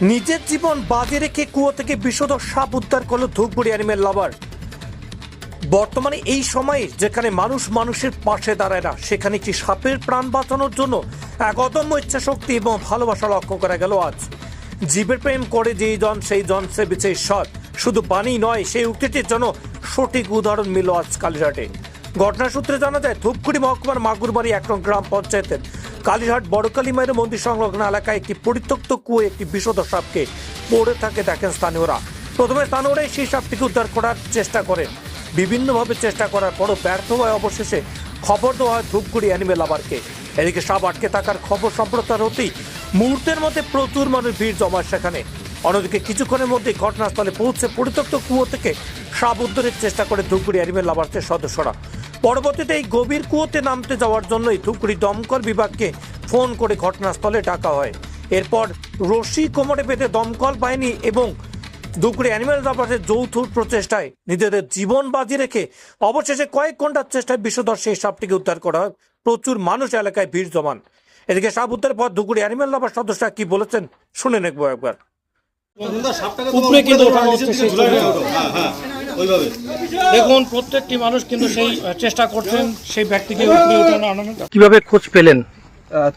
নিজের জীবন বাজে রেখে কুয়ো থেকে বিশদ সাপ উদ্ধার করল ধূপগুড়ি অ্যানিমেল লাভার বর্তমানে এই সময়ে যেখানে মানুষ মানুষের পাশে দাঁড়ায় না, সেখানে একটি সাপের প্রাণ বাঁচানোর জন্য এক অদম্য ইচ্ছা শক্তি এবং ভালোবাসা লক্ষ্য করা গেল আজ। জীবের প্রেম করে যেই জন, সেই জন সে বিছে ঈশ্বর। শুধু বাণী নয়, সেই উক্তিটির জন্য সঠিক উদাহরণ মিলল আজ কালীঘাটে ঘটনা সূত্রে জানা যায়, ধূপগুড়ি মহকুমার মাগুরবাড়ি এক গ্রাম পঞ্চায়েতের কালীঘাট বড়কালী মায়ের মন্দির সংলগ্ন এলাকায় একটি পরিত্যক্ত কুয়ে, একটি বিষধ সাপকে পড়ে থাকে দেখেন স্থানীয়রা। প্রথমে স্থানীয়রাই সেই সাপটিকে উদ্ধার করার চেষ্টা করেন। বিভিন্নভাবে চেষ্টা করার পরও ব্যর্থ হয় অবশেষে। খবর দেওয়া হয় ধূপগুড়ি অ্যানিমেল আবারকে এদিকে সাপ আটকে থাকার খবর সম্প্রচার হতেই মুহূর্তের মধ্যে প্রচুর মানুষ ভিড় জমায় সেখানে। অন্যদিকে কিছুক্ষণের মধ্যে ঘটনাস্থলে পৌঁছে পরিত্যক্ত কুয়ো থেকে সাপ উদ্ধারের চেষ্টা করে ধূপগুড়ি অ্যানিমেল লাভার্সের সদস্যরা। পরবর্তীতে এই গভীর কুয়োতে নামতে যাওয়ার জন্যই ধূপগুড়ি দমকল বিভাগকে ফোন করে ঘটনাস্থলে ডাকা হয়। এরপর রশি কোমরে বেঁধে দমকল বাহিনী এবং ধূপগুড়ি অ্যানিমেল লাভার্সের যৌথ প্রচেষ্টায় নিজেদের জীবন বাজি রেখে অবশেষে কয়েক ঘণ্টার চেষ্টায় বিশ্বদর সেই সাপটিকে উদ্ধার করা হয়। প্রচুর মানুষ এলাকায় ভিড় জমান। এদিকে সাপ উদ্ধারের পর ধুপগুড়ি অ্যানিমেল লাভার সদস্যরা কি বলেছেন শুনে নেব একবার। উপরে কিন্তু ওইভাবে। দেখুন প্রত্যেকটি মানুষ কিন্তু সেই চেষ্টা করছেন সেই ব্যক্তিকে কীভাবে খোঁজ পেলেন?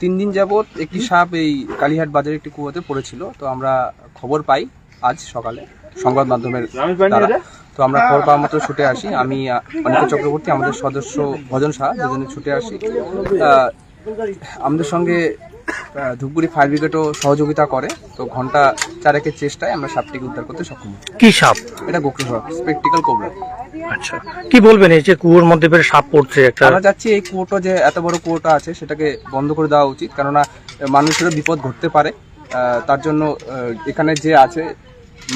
তিন দিন যাবৎ একটি সাপ এই কালীহাট বাজারে একটি কুয়োতে পড়েছিল। তো আমরা খবর পাই আজ সকালে সংবাদ মাধ্যমের দ্বারা। তো আমরা খবর পাওয়া মাত্র ছুটে আসি। আমি আহ, চক্রবর্তী আমাদের সদস্য ভজন শাহ দুজনে ছুটে আসি। আমাদের সঙ্গে ধূপগুড়ি ফায়ার ব্রিগেডও সহযোগিতা করে। তো ঘণ্টা চারেকের চেষ্টায় আমরা সাপটিকে উদ্ধার করতে সক্ষম কি সাপ? এটা গোকুল সাপ স্পেকটিক্যাল কোবরা আচ্ছা। কি বলবেন এই যে কুয়োর মধ্যে বের সাপ পড়ছে একটা? আমরা চাচ্ছি এই কুয়োটা যে এত বড় কুয়োটা আছে সেটাকে বন্ধ করে দেওয়া উচিত। কেননা মানুষেরও বিপদ ঘটতে পারে। তার জন্য এখানে যে আছে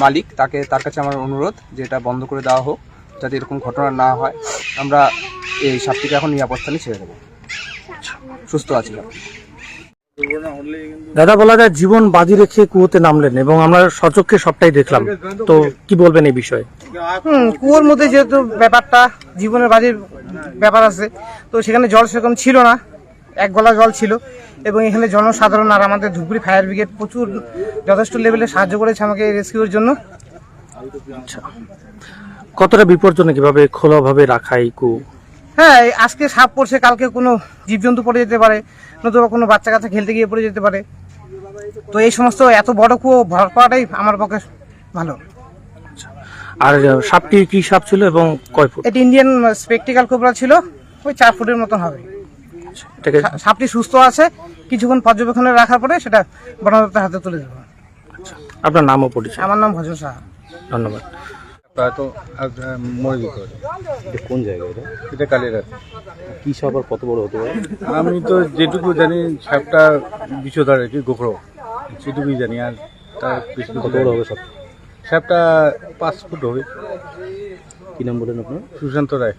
মালিক তাকে তার কাছে আমার অনুরোধ যে এটা বন্ধ করে দেওয়া হোক যাতে এরকম ঘটনা না হয়। আমরা এই সাপটিকে এখন নিরাপদ স্থানে ছেড়ে দেবো। সুস্থ আছি সাপটি। দাদা বলা যায় জীবন বাজি রেখে কুয়োতে নামলেন এবং আমরা সচক্ষে সবটাই দেখলাম। তো কি বলবেন এই বিষয়ে? হুম কুয়োর মধ্যে যেহেতু ব্যাপারটা জীবনের বাজের ব্যাপার আছে তো সেখানে জল সেরকম ছিল না এক গলা জল ছিল এবং এখানে জনসাধারণ আর আমাদের ধুপগুড়ি ফায়ার ব্রিগেড প্রচুর যথেষ্ট লেভেলে সাহায্য করেছে আমাকে রেস্কিউর জন্য। কতটা বিপজ্জনক কীভাবে খোলাভাবে রাখা এই কুয়ো হ্যাঁ এই আজকে সাপ পড়ছে কালকে কোনো জীবজন্তু পড়ে যেতে পারে নতুবা কোনো বাচ্চা কাচ্চা খেলতে গিয়ে পড়ে যেতে পারে। তো এই সমস্ত এত বড় কুয়ো ভর করাটাই আমার পক্ষে ভালো। আর আহ, সাপটি কি সাপ ছিল এবং কয় ফুট? এটি ইন্ডিয়ান স্পেকটিক্যাল কোবরা ছিল ওই চার ফুটের মতন হবে। সা- সাপটি সুস্থ আছে কিছুক্ষণ পর্যবেক্ষণে রাখার পরে সেটা বনদপ্তরের হাতে তুলে দেবো। আপনার নামও পরিচয় আমার নাম ভজন সাহা। ধন্যবাদ। আহ, মরে যেতে পারে এটা কোন জায়গা এটা? এটা কালীরাত কি সাপ আর কত বড় হতে পারে? আমি তো যেটুকু জানি সাপটা বিষধার আর কি গোখরো। সেটুকুই জানি আর তার বেশি কত বড় হবে সাপ সাপটা পাঁচ ফুট হবে। কি নাম বলেন আপনার? সুশান্ত রায়।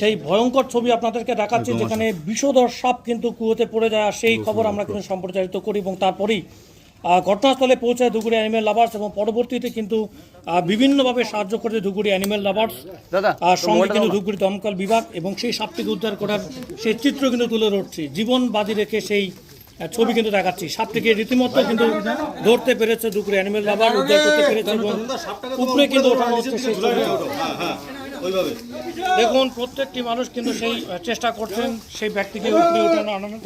সেই ভয়ঙ্কর ছবি আপনাদেরকে দেখাচ্ছি যেখানে বিষধর সাপ কিন্তু কুয়োতে পড়ে যায় আর সেই খবর আমরা কিন্তু সম্প্রচারিত করি এবং তারপরেই ঘটনাস্থলে পৌঁছায় ধুগুড়ি অ্যানিমেল লাভার্স এবং পরবর্তীতে কিন্তু বিভিন্নভাবে সাহায্য করেছে ধুগুড়ি অ্যানিমেল লাভার্স আর সঙ্গে কিন্তু ধুগুড়ি দমকল বিভাগ এবং সেই সাপটিকে উদ্ধার করার সেই চিত্র কিন্তু তুলে ধরছি। জীবন বাজি রেখে সেই ছবি কিন্তু দেখাচ্ছি। সাপটিকে রীতিমতো কিন্তু ধরতে পেরেছে ধুগুড়ি অ্যানিমেল লাভার উদ্ধার করতে পেরেছে এবং উপরে কিন্তু ওঠানো হচ্ছে সেই ছবি। ওইভাবে। দেখুন প্রত্যেকটি মানুষ কিন্তু সেই চেষ্টা করছেন সেই ব্যক্তিকে উপরে ওঠানো আনানো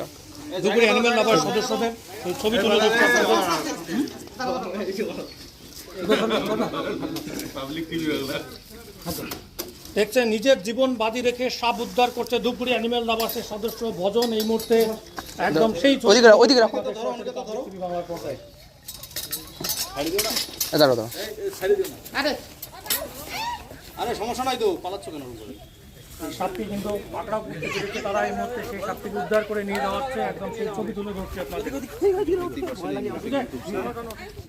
দুপুরে অ্যানিমেল লাভার সদস্যদের ছবি তুলে দেখছেন নিজের জীবন বাজি রেখে সাপ উদ্ধার করছে দুপুরি অ্যানিমেল লাভার্সের সদস্য ভজন এই মুহূর্তে একদম সেই ওইদিকে রাখো, ওইদিকে রাখো। টিভি সমস্যা নাই তো পালাচ্ছ কেন এই সাপটি কিন্তু পাকড়াও করতে তারা এই মুহূর্তে সেই সাপটিকে উদ্ধার করে নিয়ে যাওয়া হচ্ছে একদম সেই ছবি তুলে ধরছে আপনাদের।